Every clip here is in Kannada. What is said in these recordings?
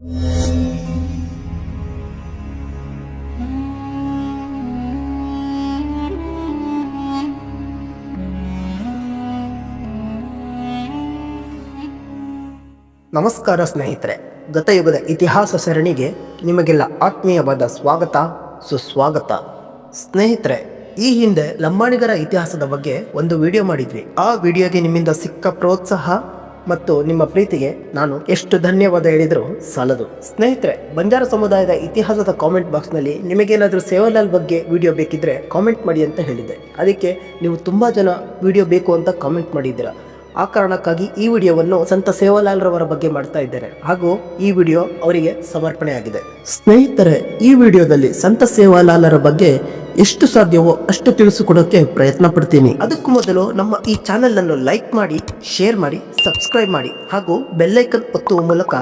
ನಮಸ್ಕಾರ ಸ್ನೇಹಿತರೆ, ಗತಯುಗದ ಇತಿಹಾಸ ಸರಣಿಗೆ ನಿಮಗೆಲ್ಲ ಆತ್ಮೀಯವಾದ ಸ್ವಾಗತ, ಸುಸ್ವಾಗತ. ಸ್ನೇಹಿತರೆ, ಈ ಹಿಂದೆ ಲಂಬಾಣಿಗರ ಇತಿಹಾಸದ ಬಗ್ಗೆ ಒಂದು ವಿಡಿಯೋ ಮಾಡಿದ್ವಿ. ಆ ವಿಡಿಯೋಗೆ ನಿಮ್ಮಿಂದ ಸಿಕ್ಕ ಪ್ರೋತ್ಸಾಹ ಮತ್ತು ನಿಮ್ಮ ಪ್ರೀತಿಗೆ ನಾನು ಎಷ್ಟು ಧನ್ಯವಾದ ಹೇಳಿದರೂ ಸಾಲದು. ಸ್ನೇಹಿತರೆ, ಬಂಜಾರ ಸಮುದಾಯದ ಇತಿಹಾಸದ ಕಾಮೆಂಟ್ ಬಾಕ್ಸ್ನಲ್ಲಿ ನಿಮಗೇನಾದರೂ ಸೇವಾಲಾಲ್ ಬಗ್ಗೆ ವಿಡಿಯೋ ಬೇಕಿದ್ರೆ ಕಾಮೆಂಟ್ ಮಾಡಿ ಅಂತ ಹೇಳಿದ್ದೆ. ಅದಕ್ಕೆ ನೀವು ತುಂಬ ಜನ ವಿಡಿಯೋ ಬೇಕು ಅಂತ ಕಾಮೆಂಟ್ ಮಾಡಿದ್ದೀರಾ. ಆ ಕಾರಣಕ್ಕಾಗಿ ಈ ವಿಡಿಯೋವನ್ನು ಸಂತ ಸೇವಾಲಾಲ್ರವರ ಬಗ್ಗೆ ಮಾಡ್ತಾ ಇದ್ದಾರೆ ಹಾಗೂ ಈ ವಿಡಿಯೋ ಅವರಿಗೆ ಸಮರ್ಪಣೆ ಆಗಿದೆ ಸ್ನೇಹಿತರೆ, ಈ ವಿಡಿಯೋದಲ್ಲಿ ಸಂತ ಸೇವಾಲಾಲ್ರ ಬಗ್ಗೆ ಎಷ್ಟು ಸಾಧ್ಯವೋ ಅಷ್ಟು ತಿಳಿಸಿಕೊಡೋಕೆ ಪ್ರಯತ್ನ ಪಡ್ತೀನಿ. ಅದಕ್ಕೂ ಮೊದಲು ನಮ್ಮ ಈ ಚಾನೆಲ್ ಅನ್ನು ಲೈಕ್ ಮಾಡಿ ಶೇರ್ ಮಾಡಿ ಸಬ್ಸ್ಕ್ರೈಬ್ ಮಾಡಿ ಹಾಗೂ ಬೆಲ್ಲೈಕನ್ ಒತ್ತುವ ಮೂಲಕ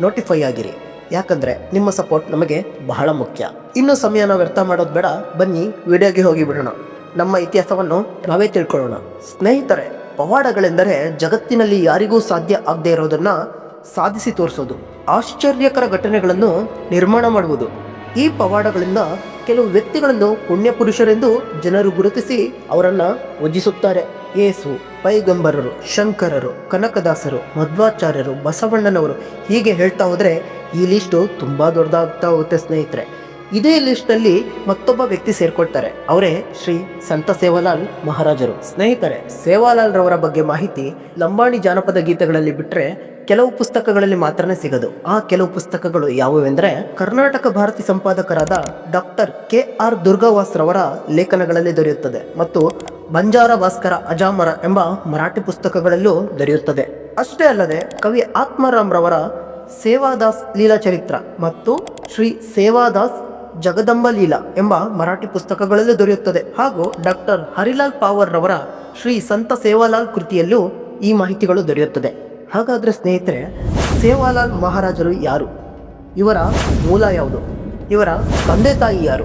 ನೋಟಿಫೈ ಆಗಿರಿ. ಯಾಕಂದ್ರೆ ನಿಮ್ಮ ಸಪೋರ್ಟ್ ನಮಗೆ ಬಹಳ ಮುಖ್ಯ. ಇನ್ನು ಸಮಯನ ವ್ಯರ್ಥ ಮಾಡೋದು ಬೇಡ, ಬನ್ನಿ ವಿಡಿಯೋಗೆ ಹೋಗಿ ಬಿಡೋಣ ನಮ್ಮ ಇತಿಹಾಸವನ್ನು ನಾವೇ ತಿಳ್ಕೊಳ್ಳೋಣ. ಸ್ನೇಹಿತರೆ, ಪವಾಡಗಳೆಂದರೆ ಜಗತ್ತಿನಲ್ಲಿ ಯಾರಿಗೂ ಸಾಧ್ಯ ಆಗದೆ ಇರೋದನ್ನ ಸಾಧಿಸಿ ತೋರಿಸೋದು. ಆಶ್ಚರ್ಯಕರ ಘಟನೆಗಳನ್ನು ನಿರ್ಮಾಣ ಮಾಡುವುದು. ಈ ಪವಾಡಗಳಿಂದ ಕೆಲವು ವ್ಯಕ್ತಿಗಳನ್ನು ಪುಣ್ಯ ಪುರುಷರೆಂದು ಜನರು ಗುರುತಿಸಿ ಅವರನ್ನ ವಜಿಸುತ್ತಾರೆ ಯೇಸು ಪೈಗಂಬರರು, ಶಂಕರರು, ಕನಕದಾಸರು, ಮಧ್ವಾಚಾರ್ಯರು, ಬಸವಣ್ಣನವರು ಹೀಗೆ ಹೇಳ್ತಾ ಹೋದರೆ ಈ ಲಿಸ್ಟು ತುಂಬಾ ದೊಡ್ಡದಾಗ್ತಾ ಹೋಗುತ್ತೆ ಸ್ನೇಹಿತರೆ. ಇದೇ ಲಿಸ್ಟ್ನಲ್ಲಿ ಮತ್ತೊಬ್ಬ ವ್ಯಕ್ತಿ ಸೇರ್ಕೊಳ್ತಾರೆ. ಅವರೇ ಶ್ರೀ ಸಂತ ಸೇವಾಲಾಲ್ ಮಹಾರಾಜರು. ಸ್ನೇಹಿತರೆ, ಸೇವಾಲಾಲ್ ರವರ ಬಗ್ಗೆ ಮಾಹಿತಿ ಲಂಬಾಣಿ ಜಾನಪದ ಗೀತೆಗಳಲ್ಲಿ ಬಿಟ್ಟರೆ ಕೆಲವು ಪುಸ್ತಕಗಳಲ್ಲಿ ಮಾತ್ರನೇ ಸಿಗದು. ಆ ಕೆಲವು ಪುಸ್ತಕಗಳು ಯಾವುವೆಂದರೆ ಕರ್ನಾಟಕ ಭಾರತಿ ಸಂಪಾದಕರಾದ ಡಾಕ್ಟರ್ ಕೆ ಆರ್ ದುರ್ಗಾವಾಸ್ ರವರ ಲೇಖನಗಳಲ್ಲಿ ದೊರೆಯುತ್ತದೆ ಮತ್ತು ಬಂಜಾರ ಭಾಸ್ಕರ ಅಜಾಮರ ಎಂಬ ಮರಾಠಿ ಪುಸ್ತಕಗಳಲ್ಲೂ ದೊರೆಯುತ್ತದೆ. ಅಷ್ಟೇ ಅಲ್ಲದೆ ಕವಿ ಆತ್ಮಾರಾಮ್ ರವರ ಸೇವಾದಾಸ್ ಲೀಲಾ ಚರಿತ್ರ ಮತ್ತು ಶ್ರೀ ಸೇವಾದಾಸ್ ಜಗದಂಬ ಲೀಲಾ ಎಂಬ ಮರಾಠಿ ಪುಸ್ತಕಗಳಲ್ಲೂ ದೊರೆಯುತ್ತದೆ. ಹಾಗೂ ಡಾಕ್ಟರ್ ಹರಿಲಾಲ್ ಪಾವರ್ ರವರ ಶ್ರೀ ಸಂತ ಸೇವಾಲಾಲ್ ಕೃತಿಯಲ್ಲೂ ಈ ಮಾಹಿತಿಗಳು ದೊರೆಯುತ್ತದೆ. ಹಾಗಾದ್ರೆ ಸ್ನೇಹಿತರೆ, ಸೇವಾಲಾಲ್ ಮಹಾರಾಜರು ಯಾರು? ಇವರ ಮೂಲ ಯಾವುದು? ಇವರ ತಂದೆ ತಾಯಿ ಯಾರು?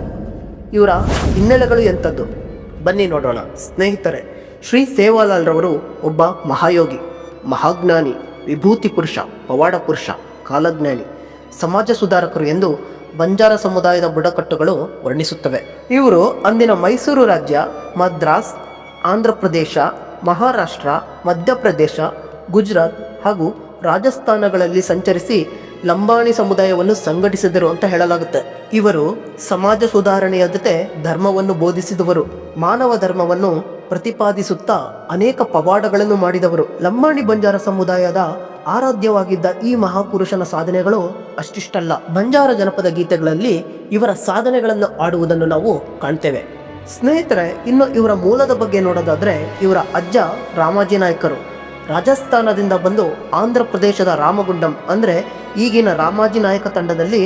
ಇವರ ಹಿನ್ನೆಲೆಗಳು ಎಂಥದ್ದು? ಬನ್ನಿ ನೋಡೋಣ. ಸ್ನೇಹಿತರೆ, ಶ್ರೀ ಸೇವಾಲಾಲ್ರವರು ಒಬ್ಬ ಮಹಾಯೋಗಿ, ಮಹಾಜ್ಞಾನಿ, ವಿಭೂತಿ ಪುರುಷ, ಪವಾಡ ಪುರುಷ, ಕಾಲಜ್ಞಾನಿ, ಸಮಾಜ ಸುಧಾರಕರು ಎಂದು ಬಂಜಾರ ಸಮುದಾಯದ ಬುಡಕಟ್ಟುಗಳು ವರ್ಣಿಸುತ್ತವೆ. ಇವರು ಅಂದಿನ ಮೈಸೂರು ರಾಜ್ಯ, ಮದ್ರಾಸ್, ಆಂಧ್ರ ಪ್ರದೇಶ, ಮಹಾರಾಷ್ಟ್ರ ಮಧ್ಯಪ್ರದೇಶ ಗುಜರಾತ್ ಹಾಗೂ ರಾಜಸ್ಥಾನಗಳಲ್ಲಿ ಸಂಚರಿಸಿ ಲಂಬಾಣಿ ಸಮುದಾಯವನ್ನು ಸಂಘಟಿಸಿದರು ಅಂತ ಹೇಳಲಾಗುತ್ತೆ. ಇವರು ಸಮಾಜ ಸುಧಾರಣೆಯ ಜೊತೆ ಧರ್ಮವನ್ನು ಬೋಧಿಸಿದವರು. ಮಾನವ ಧರ್ಮವನ್ನು ಪ್ರತಿಪಾದಿಸುತ್ತಾ ಅನೇಕ ಪವಾಡಗಳನ್ನು ಮಾಡಿದವರು. ಲಂಬಾಣಿ ಬಂಜಾರ ಸಮುದಾಯದ ಆರಾಧ್ಯವಾಗಿದ್ದ ಈ ಮಹಾಪುರುಷನ ಸಾಧನೆಗಳು ಅಷ್ಟಿಷ್ಟಲ್ಲ. ಬಂಜಾರ ಜನಪದ ಗೀತೆಗಳಲ್ಲಿ ಇವರ ಸಾಧನೆಗಳನ್ನು ಆಡುವುದನ್ನು ನಾವು ಕಾಣ್ತೇವೆ. ಸ್ನೇಹಿತರೆ, ಇನ್ನು ಇವರ ಮೂಲದ ಬಗ್ಗೆ ನೋಡೋದಾದ್ರೆ ಇವರ ಅಜ್ಜ ರಾಮಾಜಿ ನಾಯ್ಕರು. ರಾಜಸ್ಥಾನದಿಂದ ಬಂದು ಆಂಧ್ರ ಪ್ರದೇಶದ ರಾಮಗುಂಡಂ ಅಂದರೆ ಈಗಿನ ರಾಮಾಜಿ ನಾಯಕ ತಂಡದಲ್ಲಿ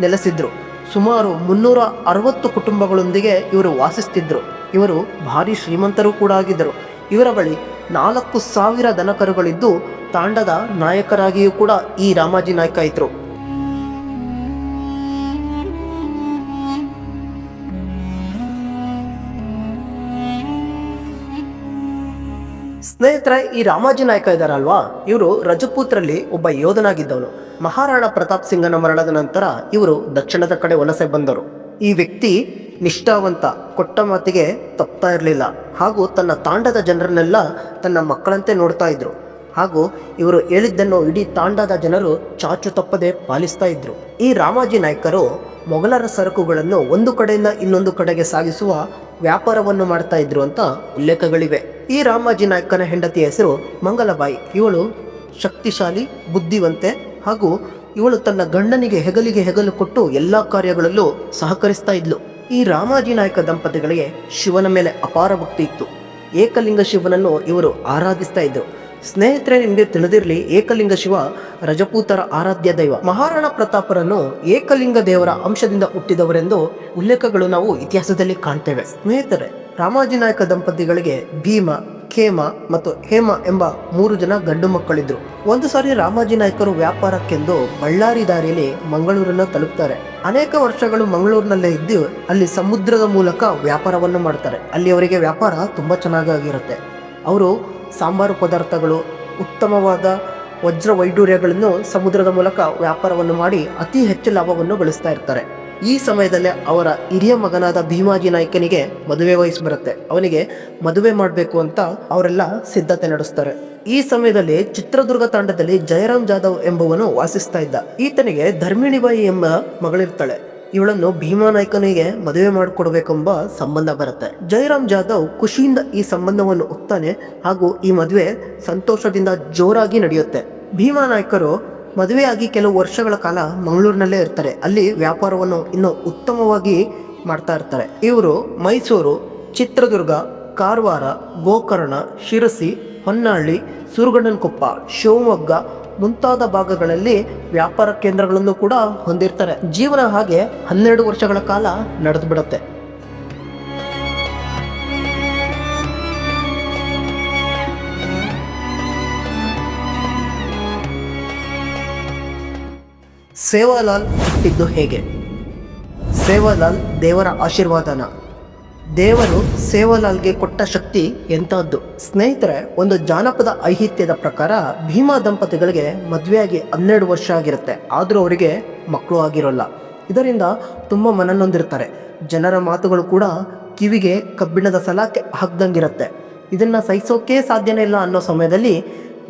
ನೆಲೆಸಿದ್ರು. ಸುಮಾರು ಮುನ್ನೂರ ಅರವತ್ತು ಕುಟುಂಬಗಳೊಂದಿಗೆ ಇವರು ವಾಸಿಸ್ತಿದ್ರು. ಇವರು ಭಾರಿ ಶ್ರೀಮಂತರು ಕೂಡ ಆಗಿದ್ದರು. ಇವರ ಬಳಿ ನಾಲ್ಕು ಸಾವಿರ ದನಕರುಗಳಿದ್ದು, ತಾಂಡದ ನಾಯಕರಾಗಿಯೂ ಕೂಡ ಈ ರಾಮಾಜಿ ನಾಯಕ ಇದ್ರು. ಸ್ನೇಹಿತರೆ, ಈ ರಾಮಾಜಿ ನಾಯಕ ಇದ್ದಾರಲ್ವಾ ಇವರು ರಜಪೂತ್ರಲ್ಲಿ ಒಬ್ಬ ಯೋಧನಾಗಿದ್ದವನು. ಮಹಾರಾಣಾ ಪ್ರತಾಪ್ ಸಿಂಗನ ಮರಣದ ನಂತರ ಇವರು ದಕ್ಷಿಣದ ಕಡೆ ವಲಸೆ ಬಂದರು ಈ ವ್ಯಕ್ತಿ ನಿಷ್ಠಾವಂತ, ಕೊಟ್ಟ ಮಾತಿಗೆ ತಪ್ತಾ ಇರಲಿಲ್ಲ. ಹಾಗೂ ತನ್ನ ತಾಂಡದ ಜನರನ್ನೆಲ್ಲ ತನ್ನ ಮಕ್ಕಳಂತೆ ನೋಡ್ತಾ ಇದ್ರು. ಹಾಗೂ ಇವರು ಹೇಳಿದ್ದನ್ನು ಇಡೀ ತಾಂಡದ ಜನರು ಚಾಚು ತಪ್ಪದೆ ಪಾಲಿಸ್ತಾ ಇದ್ರು. ಈ ರಾಮಾಜಿ ನಾಯ್ಕರು ಮೊಘಲರ ಸರಕುಗಳನ್ನು ಒಂದು ಕಡೆಯಿಂದ ಇನ್ನೊಂದು ಕಡೆಗೆ ಸಾಗಿಸುವ ವ್ಯಾಪಾರವನ್ನು ಮಾಡ್ತಾ ಇದ್ರು ಅಂತ ಉಲ್ಲೇಖಗಳಿವೆ. ಈ ರಾಮಾಜಿ ನಾಯ್ಕನ ಹೆಂಡತಿಯ ಹೆಸರು ಮಂಗಲಬಾಯಿ. ಇವಳು ಶಕ್ತಿಶಾಲಿ, ಬುದ್ಧಿವಂತೆ ಹಾಗೂ ಇವಳು ತನ್ನ ಗಂಡನಿಗೆ ಹೆಗಲಿಗೆ ಹೆಗಲು ಕೊಟ್ಟು ಎಲ್ಲ ಕಾರ್ಯಗಳಲ್ಲೂ ಸಹಕರಿಸ್ತಾ ಇದ್ಲು. ಈ ರಾಮಾಜಿ ನಾಯಕ ದಂಪತಿಗಳಿಗೆ ಶಿವನ ಮೇಲೆ ಅಪಾರ ಭಕ್ತಿ ಇತ್ತು. ಏಕಲಿಂಗ ಶಿವನನ್ನು ಇವರು ಆರಾಧಿಸ್ತಾ ಇದ್ರು. ಸ್ನೇಹಿತರೆ, ನಿಮಗೆ ತಿಳಿದಿರಲಿ, ಏಕಲಿಂಗ ಶಿವ ರಜಪೂತರ ಆರಾಧ್ಯ ದೈವ. ಮಹಾರಾಣಾ ಪ್ರತಾಪರನ್ನು ಏಕಲಿಂಗ ದೇವರ ಅಂಶದಿಂದ ಹುಟ್ಟಿದವರೆಂದು ಉಲ್ಲೇಖಗಳು ನಾವು ಇತಿಹಾಸದಲ್ಲಿ ಕಾಣ್ತೇವೆ. ಸ್ನೇಹಿತರೆ, ರಾಮಾಜಿ ನಾಯಕ ದಂಪತಿಗಳಿಗೆ ಭೀಮ, ಖೇಮ ಮತ್ತು ಹೇಮ ಎಂಬ ಮೂರು ಜನ ಗಂಡು ಮಕ್ಕಳಿದ್ರು. ಒಂದು ಸಾರಿ ರಾಮಾಜಿ ನಾಯಕರು ವ್ಯಾಪಾರಕ್ಕೆಂದು ಬಳ್ಳಾರಿ ದಾರಿಯಲ್ಲಿ ಮಂಗಳೂರನ್ನು ತಲುಪ್ತಾರೆ. ಅನೇಕ ವರ್ಷಗಳು ಮಂಗಳೂರಿನಲ್ಲೇ ಇದ್ದು ಅಲ್ಲಿ ಸಮುದ್ರದ ಮೂಲಕ ವ್ಯಾಪಾರವನ್ನು ಮಾಡ್ತಾರೆ. ಅಲ್ಲಿ ಅವರಿಗೆ ವ್ಯಾಪಾರ ತುಂಬಾ ಚೆನ್ನಾಗಿರುತ್ತೆ ಅವರು ಸಾಂಬಾರು ಪದಾರ್ಥಗಳು, ಉತ್ತಮವಾದ ವಜ್ರ ವೈಡೂರ್ಯಗಳನ್ನು ಸಮುದ್ರದ ಮೂಲಕ ವ್ಯಾಪಾರವನ್ನು ಮಾಡಿ ಅತಿ ಹೆಚ್ಚು ಲಾಭವನ್ನು ಗಳಿಸ್ತಾ ಇರ್ತಾರೆ. ಈ ಸಮಯದಲ್ಲಿ ಅವರ ಹಿರಿಯ ಮಗನಾದ ಭೀಮಾಜಿ ನಾಯ್ಕನಿಗೆ ಮದುವೆ ವಯಸ್ಸು ಬರುತ್ತೆ. ಅವನಿಗೆ ಮದುವೆ ಮಾಡಬೇಕು ಅಂತ ಅವರೆಲ್ಲ ಸಿದ್ಧತೆ ನಡೆಸ್ತಾರೆ. ಈ ಸಮಯದಲ್ಲಿ ಚಿತ್ರದುರ್ಗ ತಾಂಡದಲ್ಲಿ ಜಯರಾಮ್ ಜಾಧವ್ ಎಂಬುವನು ವಾಸಿಸ್ತಾ ಇದ್ದ. ಈತನಿಗೆ ಧರ್ಮಿಣಿಬಾಯಿ ಎಂಬ ಮಗಳಿರ್ತಾಳೆ. ಇವಳನ್ನು ಭೀಮಾ ನಾಯ್ಕನಿಗೆ ಮದುವೆ ಮಾಡಿಕೊಡ್ಬೇಕೆಂಬ ಸಂಬಂಧ ಬರುತ್ತೆ. ಜಯರಾಮ್ ಜಾಧವ್ ಖುಷಿಯಿಂದ ಈ ಸಂಬಂಧವನ್ನು ಒಪ್ತಾನೆ ಹಾಗೂ ಈ ಮದುವೆ ಸಂತೋಷದಿಂದ ಜೋರಾಗಿ ನಡೆಯುತ್ತೆ. ಭೀಮಾ ನಾಯ್ಕರು ಮದುವೆಯಾಗಿ ಕೆಲವು ವರ್ಷಗಳ ಕಾಲ ಮಂಗಳೂರಿನಲ್ಲೇ ಇರ್ತಾರೆ. ಅಲ್ಲಿ ವ್ಯಾಪಾರವನ್ನು ಇನ್ನೂ ಉತ್ತಮವಾಗಿ ಮಾಡ್ತಾ ಇರ್ತಾರೆ. ಇವರು ಮೈಸೂರು, ಚಿತ್ರದುರ್ಗ, ಕಾರವಾರ, ಗೋಕರ್ಣ, ಶಿರಸಿ, ಹೊನ್ನಾಳಿ ಸುರಗಣ್ಣನಕೊಪ್ಪ, ಶಿವಮೊಗ್ಗ ಮುಂತಾದ ಭಾಗಗಳಲ್ಲಿ ವ್ಯಾಪಾರ ಕೇಂದ್ರಗಳನ್ನು ಕೂಡ ಹೊಂದಿರ್ತಾರೆ. ಜೀವನ ಹಾಗೆ ಹನ್ನೆರಡು ವರ್ಷಗಳ ಕಾಲ ನಡೆದು ಬಿಡುತ್ತೆ ಸೇವಾಲಾಲ್ ಹುಟ್ಟಿದ್ದು ಹೇಗೆ? ಸೇವಾಲಾಲ್ ದೇವರ ಆಶೀರ್ವಾದನ. ದೇವರು ಸೇವಾಲಾಲ್ಗೆ ಕೊಟ್ಟ ಶಕ್ತಿ ಎಂತಹದ್ದು ಸ್ನೇಹಿತರೆ, ಒಂದು ಜಾನಪದ ಐಹಿತ್ಯದ ಪ್ರಕಾರ ಭೀಮಾ ದಂಪತಿಗಳಿಗೆ ಮದುವೆಯಾಗಿ ಹನ್ನೆರಡು ವರ್ಷ ಆಗಿರುತ್ತೆ. ಆದರೂ ಅವರಿಗೆ ಮಕ್ಕಳು ಆಗಿರೋಲ್ಲ. ಇದರಿಂದ ತುಂಬ ಮನನೊಂದಿರ್ತಾರೆ. ಜನರ ಮಾತುಗಳು ಕೂಡ ಕಿವಿಗೆ ಕಬ್ಬಿಣದ ಸಲಾಕೆ ಹಾಕ್ದಂಗಿರುತ್ತೆ. ಇದನ್ನು ಸಹಿಸೋಕೆ ಸಾಧ್ಯನೇ ಇಲ್ಲ ಅನ್ನೋ ಸಮಯದಲ್ಲಿ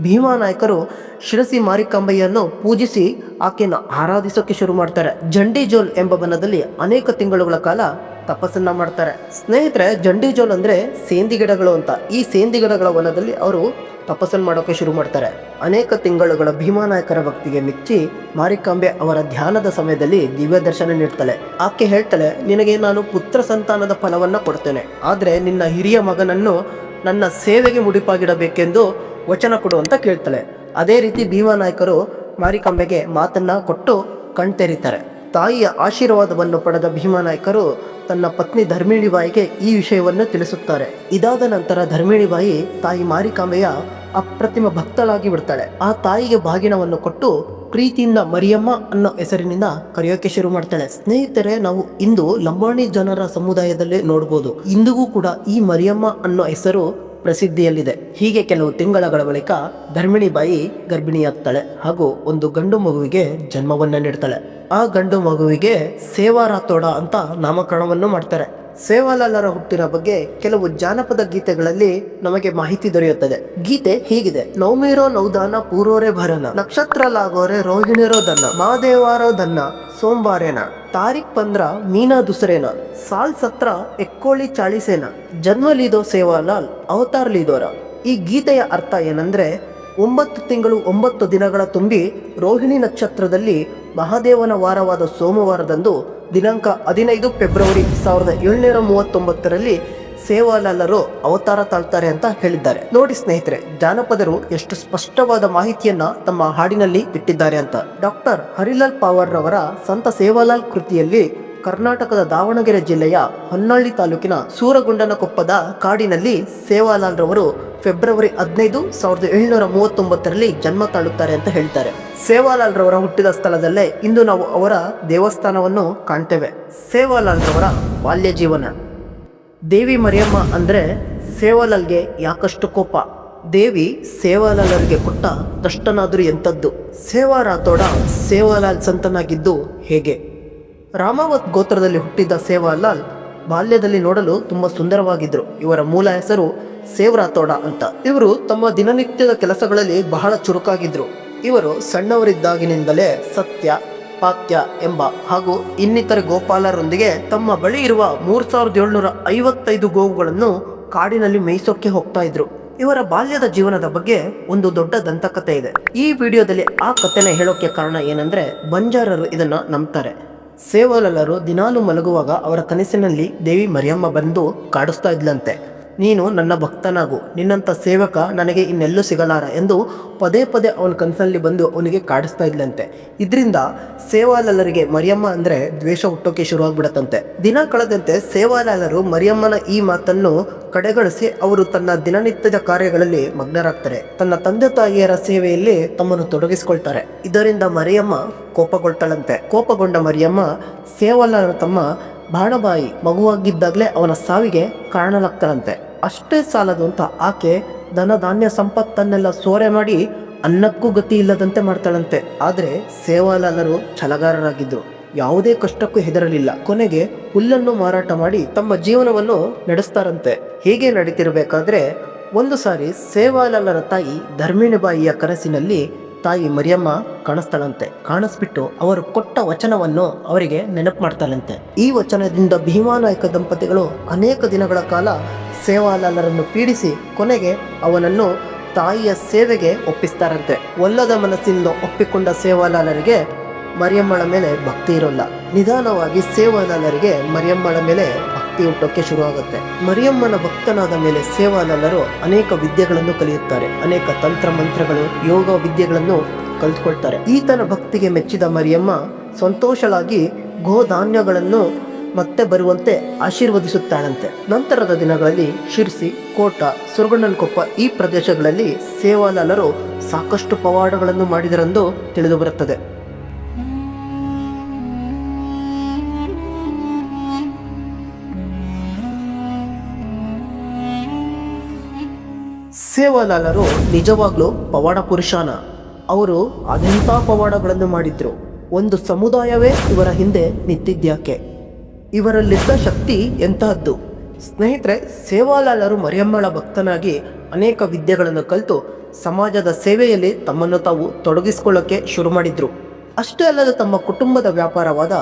ಭೀಮಾ ನಾಯಕರು ಶಿರಸಿ ಮಾರಿಕಾಂಬಯ್ಯನ್ನು ಪೂಜಿಸಿ ಆಕೆಯನ್ನು ಆರಾಧಿಸೋಕೆ ಶುರು ಮಾಡ್ತಾರೆ. ಜಂಡಿ ಜೋಲ್ ಎಂಬ ಬಣ್ಣದಲ್ಲಿ ಅನೇಕ ತಿಂಗಳುಗಳ ಕಾಲ ತಪಸ್ಸನ್ನ ಮಾಡ್ತಾರೆ. ಸ್ನೇಹಿತರೆ, ಜಂಡಿ ಜೋಲ್ ಅಂದ್ರೆ ಸೇಂದಿ ಗಿಡಗಳು ಅಂತ. ಈ ಸೇಂದಿ ಗಿಡಗಳ ವನದಲ್ಲಿ ಅವರು ತಪಸ್ಸನ್ನು ಮಾಡೋಕೆ ಶುರು ಮಾಡ್ತಾರೆ. ಅನೇಕ ತಿಂಗಳುಗಳ ಭೀಮಾ ನಾಯಕರ ಭಕ್ತಿಗೆ ಮೆಚ್ಚಿ ಮಾರಿಕಾಂಬೆ ಅವರ ಧ್ಯಾನದ ಸಮಯದಲ್ಲಿ ದಿವ್ಯ ದರ್ಶನ ನೀಡ್ತಾಳೆ. ಆಕೆ ಹೇಳ್ತಾಳೆ, ನಿನಗೆ ನಾನು ಪುತ್ರ ಸಂತಾನದ ಫಲವನ್ನ ಕೊಡ್ತೇನೆ. ಆದ್ರೆ ನಿನ್ನ ಹಿರಿಯ ಮಗನನ್ನು ನನ್ನ ಸೇವೆಗೆ ಮುಡಿಪಾಗಿಡಬೇಕೆಂದು ವಚನ ಕೊಡು ಅಂತ ಕೇಳ್ತಾಳೆ. ಅದೇ ರೀತಿ ಭೀಮಾನಾಯಕರು ಮಾರಿಕಾಂಬೆಗೆ ಮಾತನ್ನ ಕೊಟ್ಟು ಕಣ್ತೆರೀತಾರೆ. ತಾಯಿಯ ಆಶೀರ್ವಾದವನ್ನು ಪಡೆದ ಭೀಮಾನಾಯ್ಕರು ತನ್ನ ಪತ್ನಿ ಧರ್ಮಿಣಿಬಾಯಿಗೆ ಈ ವಿಷಯವನ್ನು ತಿಳಿಸುತ್ತಾರೆ. ಇದಾದ ನಂತರ ಧರ್ಮಿಣಿಬಾಯಿ ತಾಯಿ ಮಾರಿಕಾಂಬೆಯ ಅಪ್ರತಿಮ ಭಕ್ತಳಾಗಿ ಬಿಡ್ತಾಳೆ. ಆ ತಾಯಿಗೆ ಬಾಗಿನವನ್ನು ಕೊಟ್ಟು ಪ್ರೀತಿಯಿಂದ ಮರಿಯಮ್ಮ ಅನ್ನೋ ಹೆಸರಿನಿಂದ ಕರೆಯೋಕೆ ಶುರು ಮಾಡ್ತಾಳೆ. ಸ್ನೇಹಿತರೆ, ನಾವು ಇಂದು ಲಂಬಾಣಿ ಜನರ ಸಮುದಾಯದಲ್ಲಿ ನೋಡ್ಬೋದು. ಇಂದಿಗೂ ಕೂಡ ಈ ಮರಿಯಮ್ಮ ಅನ್ನೋ ಹೆಸರು ಪ್ರಸಿದ್ಧಿಯಲ್ಲಿದೆ. ಹೀಗೆ ಕೆಲವು ತಿಂಗಳಗಳ ಬಳಿಕ ಧರ್ಮಿಣಿಬಾಯಿ ಗರ್ಭಿಣಿಯಾಗ್ತಾಳೆ ಹಾಗೂ ಒಂದು ಗಂಡು ಮಗುವಿಗೆ ಜನ್ಮವನ್ನ ನೀಡ್ತಾಳೆ. ಆ ಗಂಡು ಮಗುವಿಗೆ ಸೇವಾ ರಾಥೋಡ ಅಂತ ನಾಮಕರಣವನ್ನು ಮಾಡ್ತಾರೆ. ಸೇವಾಲಾಲರ ಹುಟ್ಟಿನ ಬಗ್ಗೆ ಕೆಲವು ಜಾನಪದ ಗೀತೆಗಳಲ್ಲಿ ನಮಗೆ ಮಾಹಿತಿ ದೊರೆಯುತ್ತದೆ. ಗೀತೆ ಹೀಗಿದೆ. ನೌಮೇರೋ ನೌದಾನ ಪೂರೋರೆ ಭರನ. ನಕ್ಷತ್ರ ಲಾಗೋರೆ ರೋಹಿಣಿರೋ ದನ್ನ. ಮಾದೇವಾರೋ ದನ್ನ. ಸೋಮವಾರೇನ. ತಾರೀಖ್ ಪಂದ್ರ ಮೀನಾ ದುಸರೇನ. ಸಾಲ್ ಸತ್ರ ಎಕ್ಕೋಳಿ ಚಾಳಿಸೇನ. ಜನ್ಮ ಲೀದೋ ಸೇವಾಲಾಲ್ ಅವತಾರ್ ಲೀದೋರ. ಈ ಗೀತೆಯ ಅರ್ಥ ಏನಂದ್ರೆ, ಒಂಬತ್ತು ತಿಂಗಳು ಒಂಬತ್ತು ದಿನಗಳ ತುಂಬಿ ರೋಹಿಣಿ ನಕ್ಷತ್ರದಲ್ಲಿ ಮಹಾದೇವನ ವಾರವಾದ ಸೋಮವಾರದಂದು ದಿನಾಂಕ ಹದಿನೈದು ಫೆಬ್ರವರಿ ಸಾವಿರದ ಏಳ್ನೂರ ಮೂವತ್ತೊಂಬತ್ತರಲ್ಲಿ ಸೇವಾಲಾಲರು ಅವತಾರ ತಾಳ್ತಾರೆ ಅಂತ ಹೇಳಿದ್ದಾರೆ. ನೋಡಿ ಸ್ನೇಹಿತರೆ, ಜಾನಪದರು ಎಷ್ಟು ಸ್ಪಷ್ಟವಾದ ಮಾಹಿತಿಯನ್ನ ತಮ್ಮ ಹಾಡಿನಲ್ಲಿ ಇಟ್ಟಿದ್ದಾರೆ ಅಂತ. ಡಾಕ್ಟರ್ ಹರಿಲಾಲ್ ಪವಾರ್ ಅವರ ಸಂತ ಸೇವಾಲಾಲ್ ಕೃತಿಯಲ್ಲಿ ಕರ್ನಾಟಕದ ದಾವಣಗೆರೆ ಜಿಲ್ಲೆಯ ಹೊನ್ನಳ್ಳಿ ತಾಲೂಕಿನ ಸೂರಗುಂಡನಕೊಪ್ಪದ ಕಾಡಿನಲ್ಲಿ ಸೇವಾಲಾಲ್ ರವರು ಫೆಬ್ರವರಿ ಹದಿನೈದು ಸಾವಿರದ ಏಳುನೂರ ಮೂವತ್ತೊಂಬತ್ತರಲ್ಲಿ ಜನ್ಮ ತಾಳುತ್ತಾರೆ ಅಂತ ಹೇಳ್ತಾರೆ. ಸೇವಾಲಾಲ್ ರವರ ಹುಟ್ಟಿದ ಸ್ಥಳದಲ್ಲೇ ಇಂದು ನಾವು ಅವರ ದೇವಸ್ಥಾನವನ್ನು ಕಾಣ್ತೇವೆ. ಸೇವಾಲಾಲ್ ರವರ ಬಾಲ್ಯ ಜೀವನ. ದೇವಿ ಮರಿಯಮ್ಮ ಅಂದರೆ ಸೇವಾಲಾಲ್ಗೆ ಯಾಕಷ್ಟು ಕೋಪ? ದೇವಿ ಸೇವಾಲಾಲರಿಗೆ ಕೊಟ್ಟ ದಷ್ಟನಾದರೂ ಎಂಥದ್ದು? ಸೇವಾ ರಾಥೋಡ ಸೇವಾಲಾಲ್ ಸಂತನಾಗಿದ್ದು ಹೇಗೆ? ರಾಮಾವತ್ ಗೋತ್ರದಲ್ಲಿ ಹುಟ್ಟಿದ್ದ ಸೇವಾಲಾಲ್ ಬಾಲ್ಯದಲ್ಲಿ ನೋಡಲು ತುಂಬ ಸುಂದರವಾಗಿದ್ದರು ಇವರ ಮೂಲ ಹೆಸರು ಸೇವ್ ರಾಥೋಡ ಅಂತ. ಇವರು ತಮ್ಮ ದಿನನಿತ್ಯದ ಕೆಲಸಗಳಲ್ಲಿ ಬಹಳ ಚುರುಕಾಗಿದ್ದರು ಇವರು ಸಣ್ಣವರಿದ್ದಾಗಿನಿಂದಲೇ ಸತ್ಯ, ಪಾತ್ಯ ಎಂಬ ಹಾಗೂ ಇನ್ನಿತರ ಗೋಪಾಲರೊಂದಿಗೆ ತಮ್ಮ ಬಳಿ ಇರುವ ಮೂರ್ ಸಾವಿರದ ಏಳ್ನೂರ ಐವತ್ತೈದು ಗೋವುಗಳನ್ನು ಕಾಡಿನಲ್ಲಿ ಮೇಯಿಸೋಕೆ ಹೋಗ್ತಾ ಇದ್ರು. ಇವರ ಬಾಲ್ಯದ ಜೀವನದ ಬಗ್ಗೆ ಒಂದು ದೊಡ್ಡ ದಂತಕಥೆ ಇದೆ. ಈ ವಿಡಿಯೋದಲ್ಲಿ ಆ ಕಥೆನ ಹೇಳೋಕೆ ಕಾರಣ ಏನಂದ್ರೆ ಬಂಜಾರರು ಇದನ್ನ ನಂಬ್ತಾರೆ. ಸೇವಲಲ್ಲರು ದಿನಾಲು ಮಲಗುವಾಗ ಅವರ ಕನಸಿನಲ್ಲಿ ದೇವಿ ಮರಿಯಮ್ಮ ಬಂದು ಕಾಡಿಸ್ತಾ ಇದ್ಲಂತೆ. ನೀನು ನನ್ನ ಭಕ್ತನಾಗು. ನಿನ್ನಂಥ ಸೇವಕ ನನಗೆ ಇನ್ನೆಲ್ಲೂ ಸಿಗಲಾರ ಎಂದು ಪದೇ ಪದೇ ಅವನ ಕನಸಲ್ಲಿ ಬಂದು ಅವನಿಗೆ ಕಾಡಿಸ್ತಾ ಇದ್ಲಂತೆ. ಇದರಿಂದ ಸೇವಾಲಾಲರಿಗೆ ಮರಿಯಮ್ಮ ಅಂದರೆ ದ್ವೇಷ ಹುಟ್ಟೋಕೆ ಶುರುವಾಗ್ಬಿಡತ್ತಂತೆ. ದಿನ ಕಳೆದಂತೆ ಸೇವಾಲಾಲರು ಮರಿಯಮ್ಮನ ಈ ಮಾತನ್ನು ಕಡೆಗಳಿಸಿ ಅವರು ತನ್ನ ದಿನನಿತ್ಯದ ಕಾರ್ಯಗಳಲ್ಲಿ ಮಗ್ನರಾಗ್ತಾರೆ. ತನ್ನ ತಂದೆ ತಾಯಿಯರ ಸೇವೆಯಲ್ಲಿ ತಮ್ಮನ್ನು ತೊಡಗಿಸಿಕೊಳ್ತಾರೆ. ಇದರಿಂದ ಮರಿಯಮ್ಮ ಕೋಪಗೊಳ್ತಾಳಂತೆ. ಕೋಪಗೊಂಡ ಮರಿಯಮ್ಮ ಸೇವಾಲಾಲರು ತಮ್ಮ ಬಾಣಬಾಯಿ ಮಗುವಾಗಿದ್ದಾಗಲೇ ಅವನ ಸಾವಿಗೆ ಕಾರಣಲಾಗ್ತಾಳಂತೆ ಅಷ್ಟೇ ಸಾಲದು ಅಂತ ಆಕೆ ಧನ ಧಾನ್ಯ ಸಂಪತ್ತನ್ನೆಲ್ಲ ಸೋರೆ ಮಾಡಿ ಅನ್ನಕ್ಕೂ ಗತಿ ಇಲ್ಲದಂತೆ ಮಾಡ್ತಾಳಂತೆ. ಆದರೆ ಸೇವಾಲಾಲರು ಛಲಗಾರರಾಗಿದ್ದರು ಯಾವುದೇ ಕಷ್ಟಕ್ಕೂ ಹೆದರಲಿಲ್ಲ. ಕೊನೆಗೆ ಹುಲ್ಲನ್ನು ಮಾರಾಟ ಮಾಡಿ ತಮ್ಮ ಜೀವನವನ್ನು ನಡೆಸ್ತಾರಂತೆ. ಹೀಗೆ ನಡೀತಿರಬೇಕಾದ್ರೆ, ಒಂದು ಸಾರಿ ಸೇವಾಲಾಲರ ತಾಯಿ ಧರ್ಮಿಣಿಬಾಯಿಯ ಕನಸಿನಲ್ಲಿ ತಾಯಿ ಮರಿಯಮ್ಮ ಕಾಣಿಸ್ತಾಳಂತೆ. ಕಾಣಿಸ್ಬಿಟ್ಟು ಅವರು ಕೊಟ್ಟ ವಚನವನ್ನು ಅವರಿಗೆ ನೆನಪು ಮಾಡ್ತಾಳಂತೆ. ಈ ವಚನದಿಂದ ಭೀಮಾನಾಯಕ ದಂಪತಿಗಳು ಅನೇಕ ದಿನಗಳ ಕಾಲ ಸೇವಾಲಾಲರನ್ನು ಪೀಡಿಸಿ ಕೊನೆಗೆ ಅವನನ್ನು ತಾಯಿಯ ಸೇವೆಗೆ ಒಪ್ಪಿಸ್ತಾರಂತೆ. ಒಲ್ಲದ ಮನಸ್ಸಿಂದ ಒಪ್ಪಿಕೊಂಡ ಸೇವಾಲಾಲರಿಗೆ ಮರಿಯಮ್ಮಳ ಮೇಲೆ ಭಕ್ತಿ ಇರೋಲ್ಲ. ನಿಧಾನವಾಗಿ ಸೇವಾಲಾಲರಿಗೆ ಮರಿಯಮ್ಮಳ ಮೇಲೆ ಭಕ್ತಿ ಹುಟ್ಟೋಕ್ಕೆ ಶುರುವಾಗುತ್ತೆ. ಮರಿಯಮ್ಮನ ಭಕ್ತನಾದ ಮೇಲೆ ಸೇವಾಲಾಲರು ಅನೇಕ ವಿದ್ಯೆಗಳನ್ನು ಕಲಿಯುತ್ತಾರೆ. ಅನೇಕ ತಂತ್ರ ಮಂತ್ರಗಳು ಯೋಗ ವಿದ್ಯೆಗಳನ್ನು ಕಲ್ತ್ಕೊಳ್ತಾರೆ. ಈತನ ಭಕ್ತಿಗೆ ಮೆಚ್ಚಿದ ಮರಿಯಮ್ಮ ಸಂತೋಷಳಾಗಿ ಗೋಧಾನ್ಯಗಳನ್ನು ಮತ್ತೆ ಬರುವಂತೆ ಆಶೀರ್ವದಿಸುತ್ತಾಳಂತೆ. ನಂತರದ ದಿನಗಳಲ್ಲಿ ಶಿರ್ಸಿ, ಕೋಟ, ಸುರಗಣ್ಣನಕೊಪ್ಪ ಈ ಪ್ರದೇಶಗಳಲ್ಲಿ ಸೇವಾಲಾಲರು ಸಾಕಷ್ಟು ಪವಾಡಗಳನ್ನು ಮಾಡಿದರೆಂದು ತಿಳಿದು ಬರುತ್ತದೆ. ಸೇವಾಲಾಲರು ನಿಜವಾಗ್ಲೂ ಪವಾಡ ಪುರುಷಾನ. ಅವರು ಅನಂತ ಪವಾಡಗಳನ್ನು ಮಾಡಿದ್ರು. ಒಂದು ಸಮುದಾಯವೇ ಇವರ ಹಿಂದೆ ನಿಂತಿದ್ಯಾಕೆ? ಇವರಲ್ಲಿದ್ದ ಶಕ್ತಿ ಎಂತಹದ್ದು? ಸ್ನೇಹಿತರೆ, ಸೇವಾಲಾಲರು ಮರಿಯಮ್ಮಳ ಭಕ್ತನಾಗಿ ಅನೇಕ ವಿದ್ಯೆಗಳನ್ನು ಕಲಿತು ಸಮಾಜದ ಸೇವೆಯಲ್ಲಿ ತಮ್ಮನ್ನು ತಾವು ತೊಡಗಿಸಿಕೊಳ್ಳೋಕ್ಕೆ ಶುರು ಮಾಡಿದ್ರು. ಅಷ್ಟೇ ಅಲ್ಲದೆ ತಮ್ಮ ಕುಟುಂಬದ ವ್ಯಾಪಾರವಾದ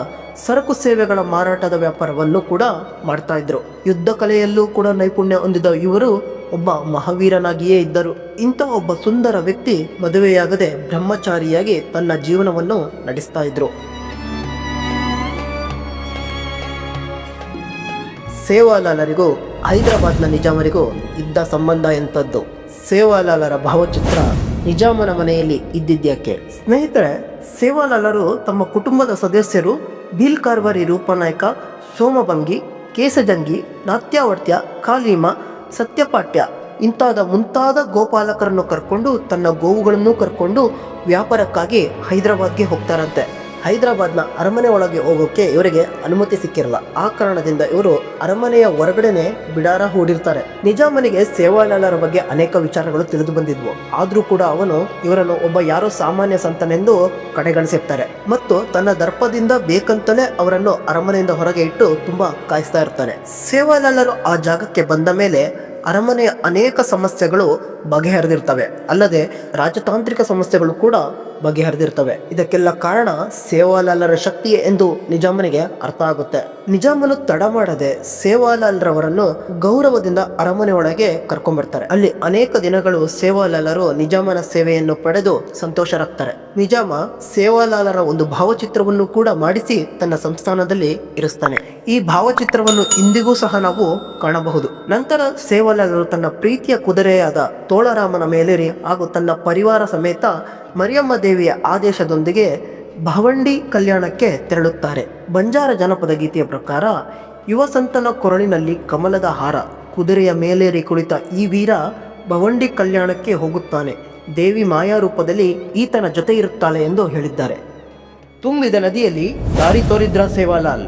ಸರಕು ಸೇವೆಗಳ ಮಾರಾಟದ ವ್ಯಾಪಾರವನ್ನು ಕೂಡ ಮಾಡ್ತಾ ಇದ್ರು. ಯುದ್ಧ ಕಲೆಯಲ್ಲೂ ಕೂಡ ನೈಪುಣ್ಯ ಹೊಂದಿದ ಇವರು ಒಬ್ಬ ಮಹಾವೀರನಾಗಿಯೇ ಇದ್ದರು. ಇಂಥ ಒಬ್ಬ ಸುಂದರ ವ್ಯಕ್ತಿ ಮದುವೆಯಾಗದೆ ಬ್ರಹ್ಮಚಾರಿಯಾಗಿ ತನ್ನ ಜೀವನವನ್ನು ನಡೆಸ್ತಾ ಇದ್ರು. ಸೇವಾಲಾಲರಿಗೂ, ಹೈದರಾಬಾದ್ನ ನಿಜಾಮರಿಗೂ ಇದ್ದ ಸಂಬಂಧ ಎಂಥದ್ದು. ಸೇವಾಲಾಲರ ಭಾವಚಿತ್ರ ನಿಜಾಮನ ಮನೆಯಲ್ಲಿ ಇದ್ದಿದ್ದಕ್ಕೆ ಸ್ನೇಹಿತರೆ, ಸೇವಾಲಾಲರು ತಮ್ಮ ಕುಟುಂಬದ ಸದಸ್ಯರು, ಬೀಲ್ ಕಾರ್ಬಾರಿ ರೂಪನಾಯಕ, ಸೋಮಭಂಗಿ, ಕೇಸಜಂಗಿ, ನಾತ್ಯಾವರ್ತ್ಯ, ಕಾಲೀಮ ಸತ್ಯಪಾಟ್ಯ ಇಂತಾದ ಮುಂತಾದ ಗೋಪಾಲಕರನ್ನು ಕರ್ಕೊಂಡು ತನ್ನ ಗೋವುಗಳನ್ನು ಕರ್ಕೊಂಡು ವ್ಯಾಪಾರಕ್ಕಾಗಿ ಹೈದರಾಬಾದ್ಗೆ ಹೋಗ್ತಾರಂತೆ. ಹೈದರಾಬಾದ್ನ ಅರಮನೆ ಒಳಗೆ ಹೋಗೋಕ್ಕೆ ಇವರಿಗೆ ಅನುಮತಿ ಸಿಕ್ಕಿರಲ್ಲ. ಆ ಕಾರಣದಿಂದ ಇವರು ಅರಮನೆಯ ಹೊರಗಡೆನೆ ಬಿಡಾರ ಹೂಡಿರ್ತಾರೆ. ನಿಜಾಮನಿಗೆ ಸೇವಾಲಾಲರ ಬಗ್ಗೆ ಅನೇಕ ವಿಚಾರಗಳು ತಿಳಿದು ಬಂದಿದ್ವು. ಆದ್ರೂ ಕೂಡ ಅವನು ಇವರನ್ನು ಒಬ್ಬ ಯಾರೋ ಸಾಮಾನ್ಯ ಸಂತನೆಂದು ಕಡೆಗಣಿಸಿರ್ತಾರೆ. ಮತ್ತು ತನ್ನ ದರ್ಪದಿಂದ ಬೇಕಂತಲೇ ಅವರನ್ನು ಅರಮನೆಯಿಂದ ಹೊರಗೆ ಇಟ್ಟು ತುಂಬಾ ಕಾಯಿಸ್ತಾ ಇರ್ತಾರೆ ಸೇವಾಲಾಲರು ಆ ಜಾಗಕ್ಕೆ ಬಂದ ಮೇಲೆ ಅರಮನೆಯ ಅನೇಕ ಸಮಸ್ಯೆಗಳು ಬಗೆಹರಿದಿರ್ತವೆ. ಅಲ್ಲದೆ ರಾಜತಾಂತ್ರಿಕ ಸಮಸ್ಯೆಗಳು ಕೂಡ ಬಗೆಹರಿದಿರ್ತವೆ. ಇದಕ್ಕೆಲ್ಲ ಕಾರಣ ಸೇವಾಲಾಲರ ಶಕ್ತಿ ಎಂದು ನಿಜಾಮನಿಗೆ ಅರ್ಥ ಆಗುತ್ತೆ. ನಿಜಾಮನು ತಡ ಮಾಡದೆ ಸೇವಾಲಾಲ್ರವರನ್ನು ಗೌರವದಿಂದ ಅರಮನೆ ಒಳಗೆ ಕರ್ಕೊಂಡ್ಬರ್ತಾರೆ ಅಲ್ಲಿ ಅನೇಕ ದಿನಗಳು ಸೇವಾಲಾಲರು ನಿಜಾಮನ ಸೇವೆಯನ್ನು ಪಡೆದು ಸಂತೋಷರಾಗ್ತಾರೆ. ನಿಜಾಮ ಸೇವಾಲಾಲರ ಒಂದು ಭಾವಚಿತ್ರವನ್ನು ಕೂಡ ಮಾಡಿಸಿ ತನ್ನ ಸಂಸ್ಥಾನದಲ್ಲಿ ಇರಿಸ್ತಾನೆ. ಈ ಭಾವಚಿತ್ರವನ್ನು ಇಂದಿಗೂ ಸಹ ನಾವು ಕಾಣಬಹುದು. ನಂತರ ಸೇವಾಲಾಲರು ತನ್ನ ಪ್ರೀತಿಯ ಕುದುರೆಯಾದ ತೋಳರಾಮನ ಮೇಲೇರಿ ಹಾಗೂ ತನ್ನ ಪರಿವಾರ ಸಮೇತ ಮರಿಯಮ್ಮ ದೇವಿಯ ಆದೇಶದೊಂದಿಗೆ ಭವಂಡಿ ಕಲ್ಯಾಣಕ್ಕೆ ತೆರಳುತ್ತಾರೆ. ಬಂಜಾರ ಜನಪದ ಗೀತೆಯ ಪ್ರಕಾರ, ಯುವ ಸಂತನ ಕೊರಳಿನಲ್ಲಿ ಕಮಲದ ಹಾರ, ಕುದುರೆಯ ಮೇಲೇರಿ ಕುಳಿತ ಈ ವೀರ ಭವಂಡಿ ಕಲ್ಯಾಣಕ್ಕೆ ಹೋಗುತ್ತಾನೆ. ದೇವಿ ಮಾಯಾ ರೂಪದಲ್ಲಿ ಈತನ ಜೊತೆ ಇರುತ್ತಾಳೆ ಎಂದು ಹೇಳಿದ್ದಾರೆ. ತುಂಬಿದ ನದಿಯಲ್ಲಿ ದಾರಿ ತೋರಿದ್ರ ಸೇವಾಲಾಲ್?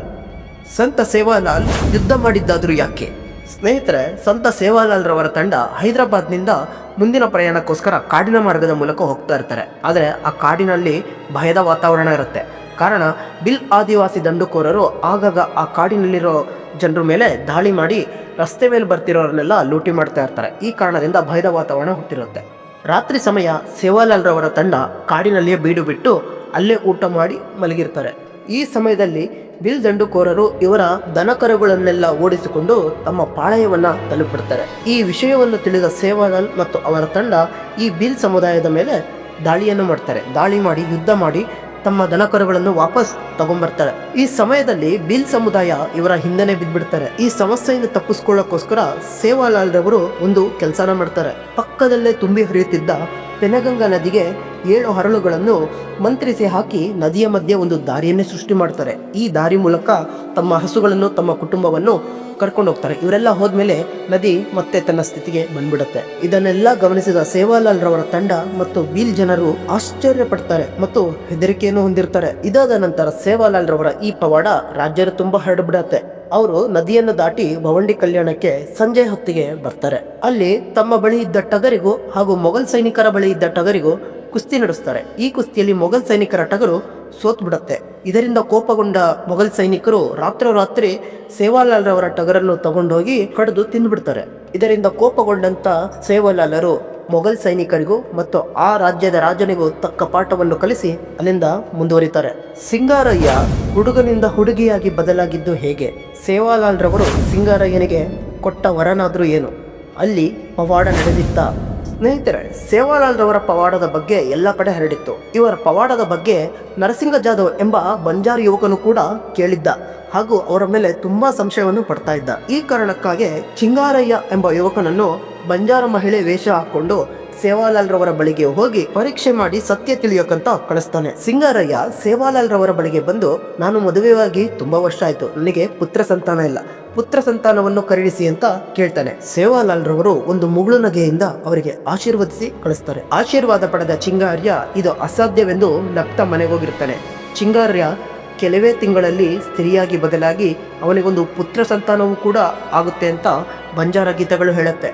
ಸಂತ ಸೇವಾಲಾಲ್ ಯುದ್ಧ ಮಾಡಿದ್ದಾದರೂ ಯಾಕೆ? ಸ್ನೇಹಿತರೆ, ಸಂತ ಸೇವಾಲಾಲ್ ರವರ ತಂಡ ಹೈದರಾಬಾದ್ನಿಂದ ಮುಂದಿನ ಪ್ರಯಾಣಕ್ಕೋಸ್ಕರ ಕಾಡಿನ ಮಾರ್ಗದ ಮೂಲಕ ಹೋಗ್ತಾ ಇರ್ತಾರೆ. ಆದರೆ ಆ ಕಾಡಿನಲ್ಲಿ ಭಯದ ವಾತಾವರಣ ಇರುತ್ತೆ. ಕಾರಣ, ಬಿಲ್ ಆದಿವಾಸಿ ದಂಡುಕೋರರು ಆಗಾಗ ಆ ಕಾಡಿನಲ್ಲಿರೋ ಜನರ ಮೇಲೆ ದಾಳಿ ಮಾಡಿ ರಸ್ತೆ ಮೇಲೆ ಬರ್ತಿರೋರನ್ನೆಲ್ಲ ಲೂಟಿ ಮಾಡ್ತಾ ಇರ್ತಾರೆ. ಈ ಕಾರಣದಿಂದ ಭಯದ ವಾತಾವರಣ ಹುಟ್ಟಿರುತ್ತೆ. ರಾತ್ರಿ ಸಮಯ ಸೇವಾಲಾಲ್ ರವರ ತಂಡ ಕಾಡಿನಲ್ಲಿಯೇ ಬೀಡು ಬಿಟ್ಟು ಅಲ್ಲೇ ಊಟ ಮಾಡಿ ಮಲಗಿರ್ತಾರೆ. ಈ ಸಮಯದಲ್ಲಿ ಬಿಲ್ ದಂಡುಕೋರರು ಇವರ ದನಕರುಗಳನ್ನೆಲ್ಲ ಓಡಿಸಿಕೊಂಡು ತಮ್ಮ ಪಾಳಯವನ್ನ ತಲುಪಿಡ್ತಾರೆ ಈ ವಿಷಯವನ್ನು ತಿಳಿದ ಸೇವಾಲಾಲ್ ಮತ್ತು ಅವರ ತಂಡ ಈ ಬಿಲ್ ಸಮುದಾಯದ ಮೇಲೆ ದಾಳಿಯನ್ನು ಮಾಡ್ತಾರೆ. ದಾಳಿ ಮಾಡಿ, ಯುದ್ಧ ಮಾಡಿ ತಮ್ಮ ದನಕರುಗಳನ್ನು ವಾಪಸ್ ತಗೊಂಡ್ಬರ್ತಾರೆ ಈ ಸಮಯದಲ್ಲಿ ಬಿಲ್ ಸಮುದಾಯ ಇವರ ಹಿಂದೆನೆ ಬಿದ್ದ್ಬಿಡ್ತಾರೆ ಈ ಸಮಸ್ಯೆಯಿಂದ ತಪ್ಪಿಸ್ಕೊಳ್ಳೋಕ್ಕೋಸ್ಕರ ಸೇವಾಲಾಲ್ ರವರು ಒಂದು ಕೆಲಸನ ಮಾಡ್ತಾರೆ. ಪಕ್ಕದಲ್ಲೇ ತುಂಬಿ ಹರಿಯುತ್ತಿದ್ದ ಪೆನಗಂಗಾ ನದಿಗೆ ಏಳು ಹರಳುಗಳನ್ನು ಮಂತ್ರಿಸಿ ಹಾಕಿ ನದಿಯ ಮಧ್ಯೆ ಒಂದು ದಾರಿಯನ್ನೇ ಸೃಷ್ಟಿ ಮಾಡ್ತಾರೆ. ಈ ದಾರಿ ಮೂಲಕ ತಮ್ಮ ಹಸುಗಳನ್ನು, ತಮ್ಮ ಕುಟುಂಬವನ್ನು ಕರ್ಕೊಂಡು ಹೋಗ್ತಾರೆ. ಇವರೆಲ್ಲ ಹೋದ್ಮೇಲೆ ನದಿ ಮತ್ತೆ ತನ್ನ ಸ್ಥಿತಿಗೆ ಬಂದ್ಬಿಡುತ್ತೆ. ಇದನ್ನೆಲ್ಲ ಗಮನಿಸಿದ ಸೇವಾಲಾಲ್ ರವರ ತಂಡ ಮತ್ತು ಬೀಲ್ ಜನರು ಆಶ್ಚರ್ಯ ಪಡ್ತಾರೆ ಮತ್ತು ಹೆದರಿಕೆಯನ್ನು ಹೊಂದಿರ್ತಾರೆ. ಇದಾದ ನಂತರ ಸೇವಾಲಾಲ್ ರವರ ಈ ಪವಾಡ ರಾಜ್ಯರು ತುಂಬಾ ಹರಡ್ಬಿಡತ್ತೆ. ಅವರು ನದಿಯನ್ನು ದಾಟಿ ಭವಂಡಿ ಕಲ್ಯಾಣಕ್ಕೆ ಸಂಜೆ ಹೊತ್ತಿಗೆ ಬರ್ತಾರೆ. ಅಲ್ಲಿ ತಮ್ಮ ಬಳಿ ಇದ್ದ ಟಗರಿಗೂ ಹಾಗೂ ಮೊಘಲ್ ಸೈನಿಕರ ಬಳಿ ಇದ್ದ ಟಗರಿಗೂ ಕುಸ್ತಿ ನಡೆಸ್ತಾರೆ. ಈ ಕುಸ್ತಿಯಲ್ಲಿ ಮೊಘಲ್ ಸೈನಿಕರ ಟಗರು ಸೋತ್ ಬಿಡುತ್ತೆ ಇದರಿಂದ ಕೋಪಗೊಂಡ ಮೊಘಲ್ ಸೈನಿಕರು ರಾತ್ರೋರಾತ್ರಿ ಸೇವಾಲಾಲ್ರವರ ಟಗರನ್ನು ತಗೊಂಡೋಗಿ ಕಡಿದು ತಿಂದ್ಬಿಡ್ತಾರೆ. ಇದರಿಂದ ಕೋಪಗೊಂಡಂತ ಸೇವಾಲಾಲರು ಮೊಘಲ್ ಸೈನಿಕರಿಗೂ ಮತ್ತು ಆ ರಾಜ್ಯದ ರಾಜನಿಗೂ ತಕ್ಕ ಪಾಠವನ್ನು ಕಲಿಸಿ ಅಲ್ಲಿಂದ ಮುಂದುವರಿತಾರೆ. ಸಿಂಗಾರಯ್ಯ ಹುಡುಗನಿಂದ ಹುಡುಗಿಯಾಗಿ ಬದಲಾಗಿದ್ದು ಹೇಗೆ? ಸೇವಾಲಾಲ್ರವರು ಸಿಂಗಾರಯ್ಯನಿಗೆ ಕೊಟ್ಟ ವರನಾದರೂ ಏನು? ಅಲ್ಲಿ ಪವಾಡ ನಡೆದಿತ್ತ ಸ್ನೇಹಿತರೆ, ಸೇವಾಲಾಲ್ರವರ ಪವಾಡದ ಬಗ್ಗೆ ಎಲ್ಲ ಕಡೆ ಹರಡಿತ್ತು. ಇವರ ಪವಾಡದ ಬಗ್ಗೆ ನರಸಿಂಗ ಜಾಧವ್ ಎಂಬ ಬಂಜಾರ್ ಯುವಕನು ಕೂಡ ಕೇಳಿದ್ದ ಹಾಗೂ ಅವರ ಮೇಲೆ ತುಂಬಾ ಸಂಶಯವನ್ನು ಪಡ್ತಾ ಇದ್ದ. ಈ ಕಾರಣಕ್ಕಾಗಿ ಚಿಂಗಾರಯ್ಯ ಎಂಬ ಯುವಕನನ್ನು ಬಂಜಾರ ಮಹಿಳೆ ವೇಷ ಹಾಕೊಂಡು ಸೇವಾಲಾಲ್ ರವರ ಬಳಿಗೆ ಹೋಗಿ ಪರೀಕ್ಷೆ ಮಾಡಿ ಸತ್ಯ ತಿಳಿಯೋಕಂತ ಕಳಿಸ್ತಾನೆ. ಸಿಂಗಾರಯ್ಯ ಸೇವಾಲಾಲ್ ರವರ ಬಳಿಗೆ ಬಂದು, ನಾನು ಮದುವೆಯಾಗಿ ತುಂಬಾ ವರ್ಷ ಆಯ್ತು, ನನಗೆ ಪುತ್ರ ಸಂತಾನ ಇಲ್ಲ. ಪುತ್ರ ಸಂತಾನವನ್ನು ಖರೀದಿಸಿ ಅಂತ ಕೇಳ್ತಾನೆ. ಸೇವಾಲಾಲ್ ರವರು ಒಂದು ಮುಗುಳು ನಗೆಯಿಂದ ಅವರಿಗೆ ಆಶೀರ್ವದಿಸಿ ಕಳಿಸ್ತಾರೆ. ಆಶೀರ್ವಾದ ಪಡೆದ ಚಿಂಗಾರ್ಯ ಇದು ಅಸಾಧ್ಯವೆಂದು ನಗ್ತಾ ಮನೆಗೆ ಹೋಗಿರ್ತಾನೆ. ಚಿಂಗಾರ್ಯ ಕೆಲವೇ ತಿಂಗಳಲ್ಲಿ ಸ್ತ್ರೀಯಾಗಿ ಬದಲಾಗಿ ಅವನಿಗೊಂದು ಪುತ್ರ ಸಂತಾನವೂ ಕೂಡ ಆಗುತ್ತೆ ಅಂತ ಬಂಜಾರ ಗೀತಗಳು ಹೇಳುತ್ತೆ.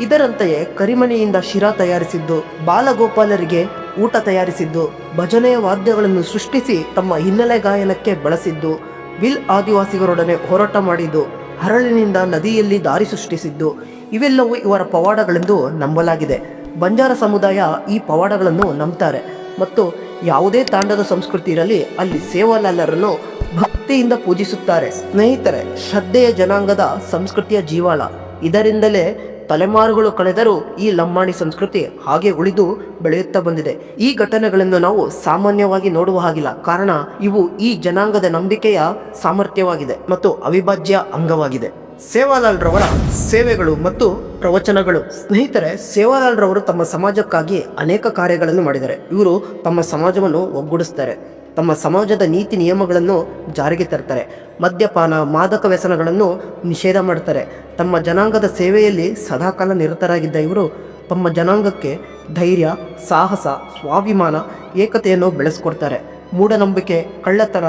ಇದರಂತೆಯೇ ಕರಿಮಣಿಯಿಂದ ಶಿರಾ ತಯಾರಿಸಿದ್ದು, ಬಾಲಗೋಪಾಲರಿಗೆ ಊಟ ತಯಾರಿಸಿದ್ದು, ಭಜನೆಯ ವಾದ್ಯಗಳನ್ನು ಸೃಷ್ಟಿಸಿ ತಮ್ಮ ಹಿನ್ನೆಲೆ ಗಾಯನಕ್ಕೆ ಬಳಸಿದ್ದು, ವಿಲ್ ಆದಿವಾಸಿಗರೊಡನೆ ಹೋರಾಟ ಮಾಡಿದ್ದು, ಹರಳಿನಿಂದ ನದಿಯಲ್ಲಿ ದಾರಿ ಸೃಷ್ಟಿಸಿದ್ದು, ಇವೆಲ್ಲವೂ ಇವರ ಪವಾಡಗಳೆಂದು ನಂಬಲಾಗಿದೆ. ಬಂಜಾರ ಸಮುದಾಯ ಈ ಪವಾಡಗಳನ್ನು ನಂಬ್ತಾರೆ. ಮತ್ತು ಯಾವುದೇ ತಾಂಡದ ಸಂಸ್ಕೃತಿ ಇರಲಿ, ಅಲ್ಲಿ ಸೇವಾಲಾಲರನ್ನು ಭಕ್ತಿಯಿಂದ ಪೂಜಿಸುತ್ತಾರೆ. ಸ್ನೇಹಿತರೆ, ಶ್ರದ್ಧೆಯ ಜನಾಂಗದ ಸಂಸ್ಕೃತಿಯ ಜೀವಾಳ. ಇದರಿಂದಲೇ ತಲೆಮಾರುಗಳು ಕಳೆದರೂ ಈ ಲಂಬಾಣಿ ಸಂಸ್ಕೃತಿ ಹಾಗೆ ಉಳಿದು ಬೆಳೆಯುತ್ತಾ ಬಂದಿದೆ. ಈ ಘಟನೆಗಳನ್ನು ನಾವು ಸಾಮಾನ್ಯವಾಗಿ ನೋಡುವ ಹಾಗಿಲ್ಲ. ಕಾರಣ, ಇವು ಈ ಜನಾಂಗದ ನಂಬಿಕೆಯ ಸಾಮರ್ಥ್ಯವಾಗಿದೆ ಮತ್ತು ಅವಿಭಾಜ್ಯ ಅಂಗವಾಗಿದೆ. ಸೇವಾಲಾಲ್ ರವರ ಸೇವೆಗಳು ಮತ್ತು ಪ್ರವಚನಗಳು. ಸ್ನೇಹಿತರೆ ಸೇವಾಲಾಲ್ ರವರು ತಮ್ಮ ಸಮಾಜಕ್ಕಾಗಿ ಅನೇಕ ಕಾರ್ಯಗಳನ್ನು ಮಾಡಿದ್ದಾರೆ. ಇವರು ತಮ್ಮ ಸಮಾಜವನ್ನು ಒಗ್ಗೂಡಿಸ್ತಾರೆ ತಮ್ಮ ಸಮಾಜದ ನೀತಿ ನಿಯಮಗಳನ್ನು ಜಾರಿಗೆ ತರ್ತಾರೆ. ಮದ್ಯಪಾನ, ಮಾದಕ ವ್ಯಸನಗಳನ್ನು ನಿಷೇಧ ಮಾಡ್ತಾರೆ ತಮ್ಮ ಜನಾಂಗದ ಸೇವೆಯಲ್ಲಿ ಸದಾಕಾಲ ನಿರತರಾಗಿದ್ದ ಇವರು ತಮ್ಮ ಜನಾಂಗಕ್ಕೆ ಧೈರ್ಯ, ಸಾಹಸ, ಸ್ವಾಭಿಮಾನ, ಏಕತೆಯನ್ನು ಬೆಳೆಸ್ಕೊಡ್ತಾರೆ. ಮೂಢನಂಬಿಕೆ, ಕಳ್ಳತನ,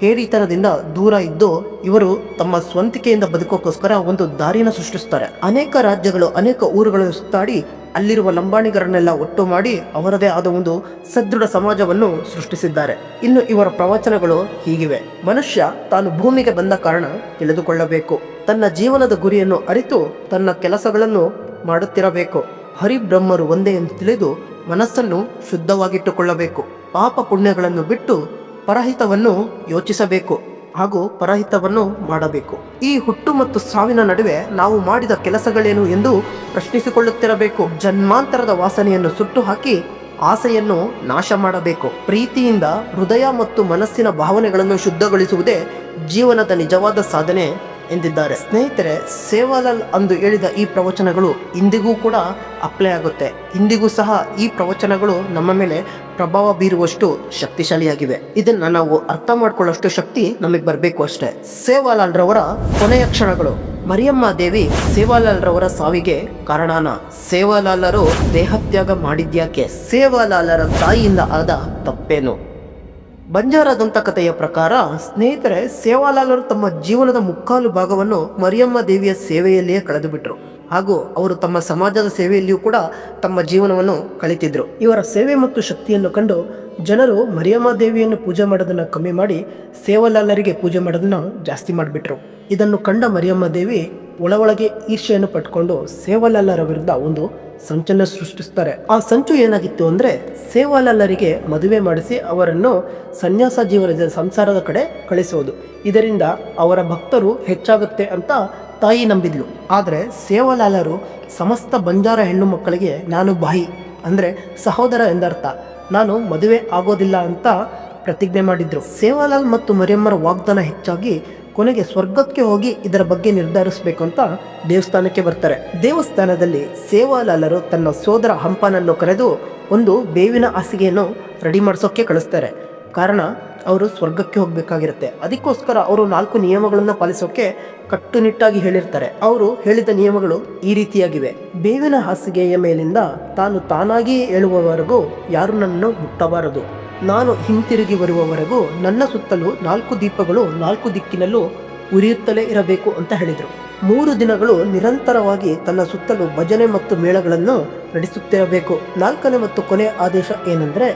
ಹೇರಿತನದಿಂದ ದೂರ ಇದ್ದು ಇವರು ತಮ್ಮ ಸ್ವಂತಿಕೆಯಿಂದ ಬದುಕೋಕ್ಕೋಸ್ಕರ ಒಂದು ದಾರಿನ ಸೃಷ್ಟಿಸ್ತಾರೆ. ಅನೇಕ ರಾಜ್ಯಗಳು, ಅನೇಕ ಊರುಗಳು ಸುತ್ತಾಡಿ ಅಲ್ಲಿರುವ ಲಂಬಾಣಿಗರನ್ನೆಲ್ಲ ಒಟ್ಟು ಮಾಡಿ ಅವರದೇ ಆದ ಒಂದು ಸದೃಢ ಸಮಾಜವನ್ನು ಸೃಷ್ಟಿಸಿದ್ದಾರೆ. ಇನ್ನು ಇವರ ಪ್ರವಚನಗಳು ಹೀಗಿವೆ. ಮನುಷ್ಯ ತಾನು ಭೂಮಿಗೆ ಬಂದ ಕಾರಣ ತಿಳಿದುಕೊಳ್ಳಬೇಕು. ತನ್ನ ಜೀವನದ ಗುರಿಯನ್ನು ಅರಿತು ತನ್ನ ಕೆಲಸಗಳನ್ನು ಮಾಡುತ್ತಿರಬೇಕು. ಹರಿಬ್ರಹ್ಮರು ಒಂದೇ ಎಂದು ತಿಳಿದು ಮನಸ್ಸನ್ನು ಶುದ್ಧವಾಗಿಟ್ಟುಕೊಳ್ಳಬೇಕು. ಪಾಪ ಪುಣ್ಯಗಳನ್ನು ಬಿಟ್ಟು ಪರಹಿತವನ್ನು ಯೋಚಿಸಬೇಕು. ಹಾಗೂ ಪರಹಿತವನ್ನು ಮಾಡಬೇಕು. ಈ ಹುಟ್ಟು ಮತ್ತು ಸಾವಿನ ನಡುವೆ ನಾವು ಮಾಡಿದ ಕೆಲಸಗಳೇನು ಎಂದು ಪ್ರಶ್ನಿಸಿಕೊಳ್ಳುತ್ತಿರಬೇಕು. ಜನ್ಮಾಂತರದ ವಾಸನೆಯನ್ನು ಸುಟ್ಟು ಹಾಕಿ ಆಸೆಯನ್ನು ನಾಶ ಮಾಡಬೇಕು. ಪ್ರೀತಿಯಿಂದ ಹೃದಯ ಮತ್ತು ಮನಸ್ಸಿನ ಭಾವನೆಗಳನ್ನು ಶುದ್ಧಗೊಳಿಸುವುದೇ ಜೀವನದ ನಿಜವಾದ ಸಾಧನೆ. ಎಂದಿದ್ದಾರೆ. ಸ್ನೇಹಿತರೆ, ಸೇವಾಲಾಲ್ ಅಂದು ಹೇಳಿದ ಈ ಪ್ರವಚನಗಳು ಇಂದಿಗೂ ಕೂಡ ಅಪ್ಲೈ ಆಗುತ್ತೆ. ಇಂದಿಗೂ ಸಹ ಈ ಪ್ರವಚನಗಳು ನಮ್ಮ ಮೇಲೆ ಪ್ರಭಾವ ಬೀರುವಷ್ಟು ಶಕ್ತಿಶಾಲಿಯಾಗಿವೆ. ಇದನ್ನ ನಾವು ಅರ್ಥ ಮಾಡ್ಕೊಳ್ಳೋಷ್ಟು ಶಕ್ತಿ ನಮಗೆ ಬರಬೇಕು ಅಷ್ಟೇ. ಸೇವಾಲಾಲ್ ರವರ ಕೊನೆಯ ಕ್ಷಣಗಳು. ಮರಿಯಮ್ಮ ದೇವಿ ಸೇವಾಲಾಲ್ ರವರ ಸಾವಿಗೆ ಕಾರಣನ. ಸೇವಾಲಾಲರು ದೇಹತ್ಯಾಗ ಮಾಡಿದ್ಯಾಕೆ? ಸೇವಾಲಾಲರ ತಾಯಿಯಿಂದ ಆದ ತಪ್ಪೇನು? ಬಂಜಾರ ದಂತಕಥೆಯ ಪ್ರಕಾರ, ಸ್ನೇಹಿತರೆ, ಸೇವಾಲಾಲರು ತಮ್ಮ ಜೀವನದ ಮುಕ್ಕಾಲು ಭಾಗವನ್ನು ಮರಿಯಮ್ಮ ದೇವಿಯ ಸೇವೆಯಲ್ಲಿಯೇ ಕಳೆದುಬಿಟ್ರು. ಹಾಗೂ ಅವರು ತಮ್ಮ ಸಮಾಜದ ಸೇವೆಯಲ್ಲಿಯೂ ಕೂಡ ತಮ್ಮ ಜೀವನವನ್ನು ಕಳಿತಿದ್ರು ಇವರ ಸೇವೆ ಮತ್ತು ಶಕ್ತಿಯನ್ನು ಕಂಡು ಜನರು ಮರಿಯಮ್ಮ ದೇವಿಯನ್ನು ಪೂಜೆ ಮಾಡೋದನ್ನು ಕಮ್ಮಿ ಮಾಡಿ ಸೇವಾಲಾಲರಿಗೆ ಪೂಜೆ ಮಾಡೋದನ್ನು ಜಾಸ್ತಿ ಮಾಡಿಬಿಟ್ರು. ಇದನ್ನು ಕಂಡ ಮರಿಯಮ್ಮ ದೇವಿ ಒಳ ಒಳಗೆ ಈರ್ಷೆಯನ್ನು ಪಟ್ಕೊಂಡು ಸೇವಾಲಾಲರ ವಿರುದ್ಧ ಒಂದು ಸಂಚನ್ನು ಸೃಷ್ಟಿಸ್ತಾರೆ. ಆ ಸಂಚು ಏನಾಗಿತ್ತು ಅಂದ್ರೆ ಸೇವಾಲಾಲರಿಗೆ ಮದುವೆ ಮಾಡಿಸಿ ಅವರನ್ನು ಸನ್ಯಾಸ ಜೀವನದ ಸಂಸಾರದ ಕಡೆ ಕಳಿಸೋದು ಇದರಿಂದ ಅವರ ಭಕ್ತರು ಹೆಚ್ಚಾಗುತ್ತೆ ಅಂತ ತಾಯಿ ನಂಬಿದ್ಲು. ಆದರೆ ಸೇವಾಲಾಲರು ಸಮಸ್ತ ಬಂಜಾರ ಹೆಣ್ಣು ಮಕ್ಕಳಿಗೆ ನಾನು ಬಾಯಿ ಅಂದ್ರೆ ಸಹೋದರ ಎಂದರ್ಥ. ನಾನು ಮದುವೆ ಆಗೋದಿಲ್ಲ ಅಂತ ಪ್ರತಿಜ್ಞೆ ಮಾಡಿದ್ರು. ಸೇವಾಲಾಲ್ ಮತ್ತು ಮರಿಯಮ್ಮರ ವಾಗ್ದಾನ ಹೆಚ್ಚಾಗಿ ಕೊನೆಗೆ ಸ್ವರ್ಗಕ್ಕೆ ಹೋಗಿ ಇದರ ಬಗ್ಗೆ ನಿರ್ಧರಿಸಬೇಕು ಅಂತ ದೇವಸ್ಥಾನಕ್ಕೆ ಬರ್ತಾರೆ. ದೇವಸ್ಥಾನದಲ್ಲಿ ಸೇವಾಲಾಲರು ತನ್ನ ಸೋದರ ಹಂಪನನ್ನು ಕರೆದು ಒಂದು ಬೇವಿನ ಹಾಸಿಗೆಯನ್ನು ರೆಡಿ ಮಾಡಿಸೋಕೆ ಕಳಿಸ್ತಾರೆ. ಕಾರಣ ಅವರು ಸ್ವರ್ಗಕ್ಕೆ ಹೋಗಬೇಕಾಗಿರುತ್ತೆ. ಅದಕ್ಕೋಸ್ಕರ ಅವರು ನಾಲ್ಕು ನಿಯಮಗಳನ್ನು ಪಾಲಿಸೋಕೆ ಕಟ್ಟುನಿಟ್ಟಾಗಿ ಹೇಳಿರ್ತಾರೆ. ಅವರು ಹೇಳಿದ ನಿಯಮಗಳು ಈ ರೀತಿಯಾಗಿವೆ. ಬೇವಿನ ಹಾಸಿಗೆಯ ಮೇಲಿಂದ ತಾನು ತಾನಾಗಿಯೇ ಹೇಳುವವರೆಗೂ ಯಾರು ನನ್ನನ್ನು ಮುಟ್ಟಬಾರದು. ನಾನು ಹಿಂತಿರುಗಿ ಬರುವವರೆಗೂ ನನ್ನ ಸುತ್ತಲೂ ನಾಲ್ಕು ದೀಪಗಳು ನಾಲ್ಕು ದಿಕ್ಕಿನಲ್ಲೂ ಉರಿಯುತ್ತಲೇ ಇರಬೇಕು ಅಂತ ಹೇಳಿದರು. ಮೂರು ದಿನಗಳು ನಿರಂತರವಾಗಿ ತನ್ನ ಸುತ್ತಲೂ ಭಜನೆ ಮತ್ತು ಮೇಳಗಳನ್ನು ನಡೆಸುತ್ತಿರಬೇಕು. ನಾಲ್ಕನೇ ಮತ್ತು ಕೊನೆಯ ಆದೇಶ ಏನೆಂದರೆ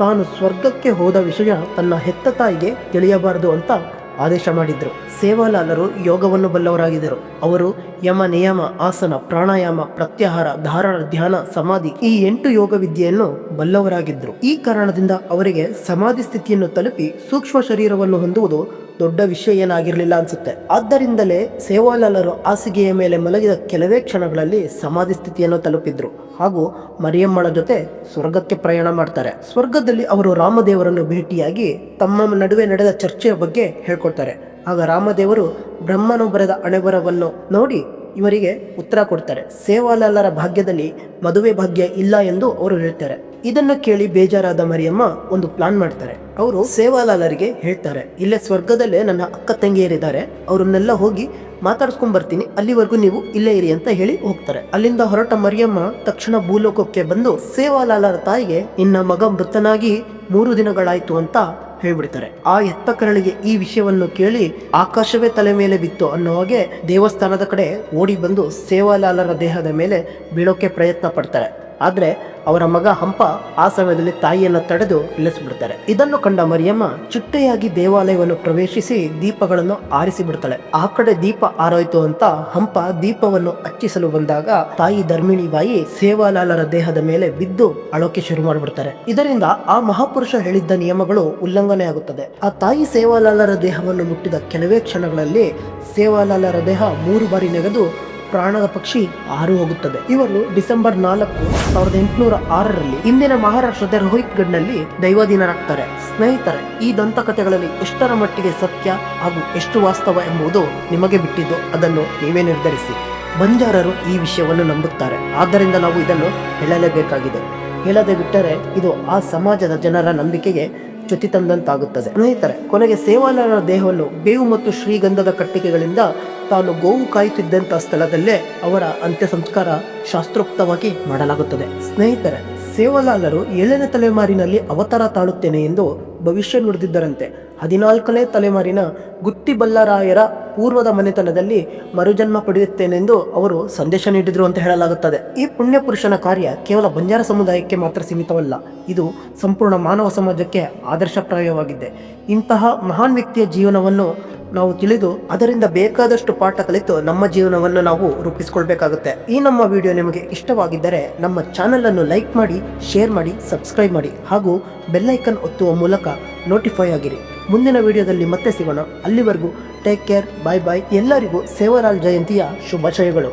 ತಾನು ಸ್ವರ್ಗಕ್ಕೆ ಹೋದ ವಿಷಯ ತನ್ನ ಹೆತ್ತ ತಾಯಿಗೆ ತಿಳಿಯಬಾರದು ಅಂತ ಆದೇಶ ಮಾಡಿದ್ರು. ಸೇವಾಲಾಲರು ಯೋಗವನ್ನು ಬಲ್ಲವರಾಗಿದ್ದರು. ಅವರು ಯಮ, ನಿಯಮ, ಆಸನ, ಪ್ರಾಣಾಯಾಮ, ಪ್ರತ್ಯಾಹಾರ, ಧಾರಣ, ಧ್ಯಾನ, ಸಮಾಧಿ ಈ ಎಂಟು ಯೋಗ ವಿದ್ಯೆಯನ್ನು ಬಲ್ಲವರಾಗಿದ್ದರು ಈ ಕಾರಣದಿಂದ ಅವರಿಗೆ ಸಮಾಧಿ ಸ್ಥಿತಿಯನ್ನು ತಲುಪಿ ಸೂಕ್ಷ್ಮ ಶರೀರವನ್ನು ಹೊಂದುವುದು ದೊಡ್ಡ ವಿಷಯ ಏನಾಗಿರಲಿಲ್ಲ ಅನ್ಸುತ್ತೆ. ಆದ್ದರಿಂದಲೇ ಸೇವಾಲಾಲರು ಹಾಸಿಗೆಯ ಮೇಲೆ ಮಲಗಿದ ಕೆಲವೇ ಕ್ಷಣಗಳಲ್ಲಿ ಸಮಾಧಿ ಸ್ಥಿತಿಯನ್ನು ತಲುಪಿದ್ರು. ಹಾಗೂ ಮರಿಯಮ್ಮಳ ಜೊತೆ ಸ್ವರ್ಗಕ್ಕೆ ಪ್ರಯಾಣ ಮಾಡ್ತಾರೆ. ಸ್ವರ್ಗದಲ್ಲಿ ಅವರು ರಾಮದೇವರನ್ನು ಭೇಟಿಯಾಗಿ ತಮ್ಮ ನಡುವೆ ನಡೆದ ಚರ್ಚೆಯ ಬಗ್ಗೆ ಹೇಳ್ಕೊಡ್ತಾರೆ. ಆಗ ರಾಮದೇವರು ಬ್ರಹ್ಮನು ಬರೆದ ಅಣೆಬರವನ್ನು ನೋಡಿ ಇವರಿಗೆ ಉತ್ತರ ಕೊಡ್ತಾರೆ. ಸೇವಾಲಾಲರ ಭಾಗ್ಯದಲ್ಲಿ ಮದುವೆ ಭಾಗ್ಯ ಇಲ್ಲ ಎಂದು ಅವರು ಹೇಳ್ತಾರೆ. ಇದನ್ನು ಕೇಳಿ ಬೇಜಾರಾದ ಮರಿಯಮ್ಮ ಒಂದು ಪ್ಲಾನ್ ಮಾಡ್ತಾರೆ. ಅವರು ಸೇವಾಲಾಲರಿಗೆ ಹೇಳ್ತಾರೆ, ಇಲ್ಲೇ ಸ್ವರ್ಗದಲ್ಲೇ ನನ್ನ ಅಕ್ಕ ತಂಗಿಯರಿದ್ದಾರೆ, ಅವರನ್ನೆಲ್ಲ ಹೋಗಿ ಮಾತಾಡ್ಸ್ಕೊಂಡ್ ಬರ್ತೀನಿ, ಅಲ್ಲಿವರೆಗೂ ನೀವು ಇಲ್ಲೇ ಇರಿ ಅಂತ ಹೇಳಿ ಹೋಗ್ತಾರೆ. ಅಲ್ಲಿಂದ ಹೊರಟ ಮರಿಯಮ್ಮ ತಕ್ಷಣ ಭೂಲೋಕಕ್ಕೆ ಬಂದು ಸೇವಾಲಾಲರ ತಾಯಿಗೆ, ನಿನ್ನ ಮಗ ಮೃತನಾಗಿ ಮೂರು ದಿನಗಳಾಯ್ತು ಅಂತ ಹೇಳ್ಬಿಡ್ತಾರೆ. ಆ ಎತ್ತ ಕರಳಿಗೆ ಈ ವಿಷಯವನ್ನು ಕೇಳಿ ಆಕಾಶವೇ ತಲೆ ಮೇಲೆ ಬಿತ್ತು ಅನ್ನೋ ಹಾಗೆ ದೇವಸ್ಥಾನದ ಕಡೆ ಓಡಿ ಬಂದು ಸೇವಾಲಾಲರ ದೇಹದ ಮೇಲೆ ಬೀಳೋಕೆ ಪ್ರಯತ್ನ ಪಡ್ತಾರೆ. ಆದ್ರೆ ಅವರ ಮಗ ಹಂಪ ಆ ಸಮಯದಲ್ಲಿ ತಾಯಿಯನ್ನು ತಡೆದು ನಿಲ್ಲಿಸಿಬಿಡ್ತಾರೆ. ಇದನ್ನು ಕಂಡ ಮರಿಯಮ್ಮ ಚಿಟ್ಟೆಯಾಗಿ ದೇವಾಲಯವನ್ನು ಪ್ರವೇಶಿಸಿ ದೀಪಗಳನ್ನು ಆರಿಸಿ ಬಿಡ್ತಾಳೆ ಆ ಕಡೆ ದೀಪ ಆರೋಯಿತು ಅಂತ ಹಂಪ ದೀಪವನ್ನು ಹಚ್ಚಿಸಲು ಬಂದಾಗ ತಾಯಿ ಧರ್ಮಿಣಿ ಬಾಯಿ ಸೇವಾಲಾಲರ ದೇಹದ ಮೇಲೆ ಬಿದ್ದು ಅಳೋಕೆ ಶುರು ಮಾಡಿಬಿಡ್ತಾರೆ. ಇದರಿಂದ ಆ ಮಹಾಪುರುಷ ಹೇಳಿದ್ದ ನಿಯಮಗಳು ಉಲ್ಲಂಘನೆ ಆಗುತ್ತದೆ. ಆ ತಾಯಿ ಸೇವಾಲಾಲರ ದೇಹವನ್ನು ಮುಟ್ಟಿದ ಕೆಲವೇ ಕ್ಷಣಗಳಲ್ಲಿ ಸೇವಾಲಾಲರ ದೇಹ ಮೂರು ಬಾರಿ ನೆಗೆದು ಪ್ರಾಣದ ಪಕ್ಷಿ ಹಾರು ಹೋಗುತ್ತದೆ. ಇವರು ಡಿಸೆಂಬರ್ ನಾಲ್ಕು ಸಾವಿರದ ಎಂಟುನೂರ ಆರರಲ್ಲಿ ಇಂದಿನ ಮಹಾರಾಷ್ಟ್ರದ ರೋಹಿತ್ಗಢ್ನಲ್ಲಿ ದೈವಾಧೀನರಾಗ್ತಾರೆ. ಸ್ನೇಹಿತರೆ, ಈ ದಂತಕಥೆಗಳಲ್ಲಿ ಎಷ್ಟರ ಮಟ್ಟಿಗೆ ಸತ್ಯ ಹಾಗೂ ಎಷ್ಟು ವಾಸ್ತವ ಎಂಬುದು ನಿಮಗೆ ಬಿಟ್ಟಿದ್ದು ಅದನ್ನು ನೀವೇ ನಿರ್ಧರಿಸಿ. ಬಂಜಾರರು ಈ ವಿಷಯವನ್ನು ನಂಬುತ್ತಾರೆ. ಆದ್ದರಿಂದ ನಾವು ಇದನ್ನು ಹೇಳಲೇಬೇಕಾಗಿದೆ. ಹೇಳದೆ ಬಿಟ್ಟರೆ ಇದು ಆ ಸಮಾಜದ ಜನರ ನಂಬಿಕೆಗೆ ಚ್ಯುತಿ ತಂದಂತಾಗುತ್ತದೆ. ಸ್ನೇಹಿತರೆ, ಕೊನೆಗೆ ಸೇವಾಲಾಲರ ದೇಹವನ್ನು ಬೇವು ಮತ್ತು ಶ್ರೀಗಂಧದ ಕಟ್ಟಿಗೆಗಳಿಂದ ತಾನು ಗೋವು ಕಾಯುತ್ತಿದ್ದಂಥ ಸ್ಥಳದಲ್ಲೇ ಅವರ ಅಂತ್ಯ ಸಂಸ್ಕಾರ ಶಾಸ್ತ್ರೋಕ್ತವಾಗಿ ಮಾಡಲಾಗುತ್ತದೆ. ಸ್ನೇಹಿತರೆ ಸೇವಾಲಾಲರು ಏಳನೇ ತಲೆಮಾರಿನಲ್ಲಿ ಅವತಾರ ತಾಳುತ್ತೇನೆ ಎಂದು ಭವಿಷ್ಯ ನುಡಿದಿದ್ದರಂತೆ. ಹದಿನಾಲ್ಕನೇ ತಲೆಮಾರಿನ ಗುತ್ತಿಬಲ್ಲರಾಯರ ಪೂರ್ವದ ಮನೆತನದಲ್ಲಿ ಮರುಜನ್ಮ ಪಡೆಯುತ್ತೇನೆಂದು ಅವರು ಸಂದೇಶ ನೀಡಿದರು ಅಂತ ಹೇಳಲಾಗುತ್ತದೆ. ಈ ಪುಣ್ಯಪುರುಷನ ಕಾರ್ಯ ಕೇವಲ ಬಂಜಾರ ಸಮುದಾಯಕ್ಕೆ ಮಾತ್ರ ಸೀಮಿತವಲ್ಲ, ಇದು ಸಂಪೂರ್ಣ ಮಾನವ ಸಮಾಜಕ್ಕೆ ಆದರ್ಶಪ್ರಾಯವಾಗಿದೆ. ಇಂತಹ ಮಹಾನ್ ವ್ಯಕ್ತಿಯ ಜೀವನವನ್ನು ನಾವು ತಿಳಿದು ಅದರಿಂದ ಬೇಕಾದಷ್ಟು ಪಾಠ ಕಲಿತು ನಮ್ಮ ಜೀವನವನ್ನು ನಾವು ರೂಪಿಸಿಕೊಳ್ಬೇಕಾಗುತ್ತೆ. ಈ ನಮ್ಮ ವಿಡಿಯೋ ನಿಮಗೆ ಇಷ್ಟವಾಗಿದ್ದರೆ ನಮ್ಮ ಚಾನೆಲ್ ಅನ್ನು ಲೈಕ್ ಮಾಡಿ, ಶೇರ್ ಮಾಡಿ, ಸಬ್ಸ್ಕ್ರೈಬ್ ಮಾಡಿ ಹಾಗೂ ಬೆಲ್ಲೈಕನ್ ಒತ್ತುವ ಮೂಲಕ ನೋಟಿಫೈ ಆಗಿರಿ. ಮುಂದಿನ ವಿಡಿಯೋದಲ್ಲಿ ಮತ್ತೆ ಸಿಗೋಣ. ಅಲ್ಲಿವರೆಗೂ ಟೇಕ್ ಕೇರ್ ಬಾಯ್ ಬಾಯ್ ಎಲ್ಲರಿಗೂ ಸೇವರಾಲ್ ಜಯಂತಿಯ ಶುಭಾಶಯಗಳು.